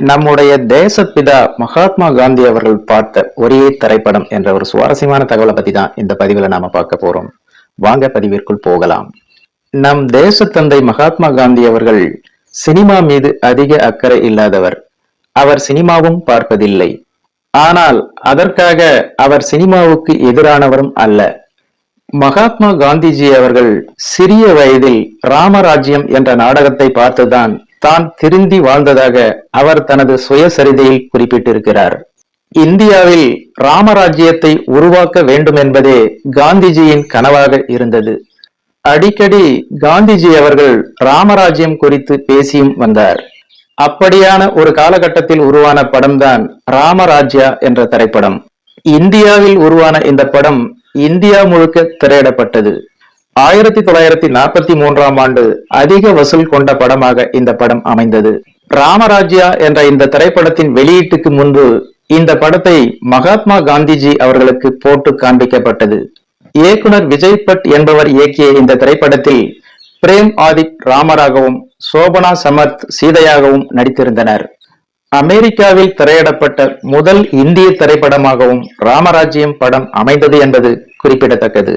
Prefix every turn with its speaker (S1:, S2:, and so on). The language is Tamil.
S1: நம்முடைய தேசப்பிதா மகாத்மா காந்தி அவர்கள் பார்த்த ஒரே திரைப்படம் என்ற ஒரு சுவாரஸ்யமான தகவலை பத்தி தான் இந்த பதிவுல நாம பார்க்க போறோம். வாங்க பதிவிற்குள் போகலாம். நம் தேசத்தந்தை மகாத்மா காந்தி அவர்கள் சினிமா மீது அதிக அக்கறை இல்லாதவர். அவர் சினிமாவும் பார்ப்பதில்லை. ஆனால் அதற்காக அவர் சினிமாவுக்கு எதிரானவரும் அல்ல. மகாத்மா காந்திஜி அவர்கள் சிறிய வயதில் ராமராஜ்யம் என்ற நாடகத்தை பார்த்துதான் தான் திருந்தி வாழ்ந்ததாக அவர் தனது சுயசரிதையில் குறிப்பிட்டிருக்கிறார். இந்தியாவில் ராமராஜ்யத்தை உருவாக்க வேண்டும் என்பதே காந்திஜியின் கனவாக இருந்தது. அடிக்கடி காந்திஜி அவர்கள் ராமராஜ்யம் குறித்து பேசியும் வந்தார். அப்படியான ஒரு காலகட்டத்தில் உருவான படம்தான் ராமராஜ்யா என்ற திரைப்படம். இந்தியாவில் உருவான இந்த படம் இந்தியா முழுக்க திரையிடப்பட்டது. ஆயிரத்தி தொள்ளாயிரத்தி நாற்பத்தி மூன்றாம் ஆண்டு அதிக வசூல் கொண்ட படமாக இந்த படம் அமைந்தது. ராமராஜ்யா என்ற இந்த திரைப்படத்தின் வெளியீட்டுக்கு முன்பு இந்த படத்தை மகாத்மா காந்திஜி அவர்களுக்கு போட்டு காண்பிக்கப்பட்டது. இயக்குனர் விஜய் பட் என்பவர் இயக்கிய இந்த திரைப்படத்தில் பிரேம் ஆதிக் ராமராகவும் சோபனா சமர்த் சீதையாகவும் நடித்திருந்தனர். அமெரிக்காவில் திரையிடப்பட்ட முதல் இந்திய திரைப்படமாகவும் ராமராஜ்யம் படம் அமைந்தது என்பது குறிப்பிடத்தக்கது.